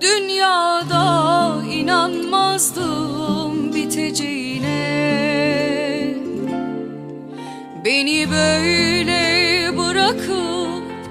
Dünyada inanmazdım biteceğine. Beni böyle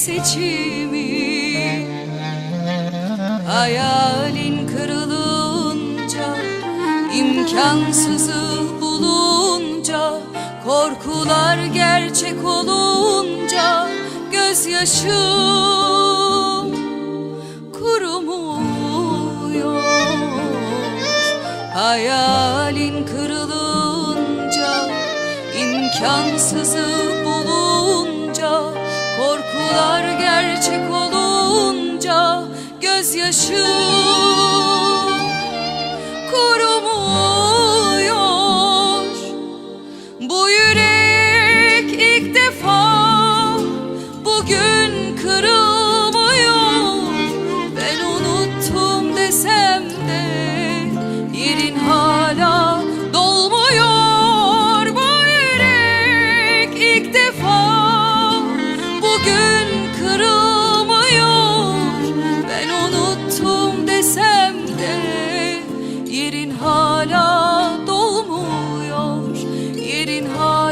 seçimi. Hayalin kırılınca imkansızı bulunca Korkular gerçek olunca Gözyaşım kurumuyor. Hayalin kırılınca imkansızı bulunca olunca Gözyaşım kurumuyor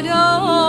有。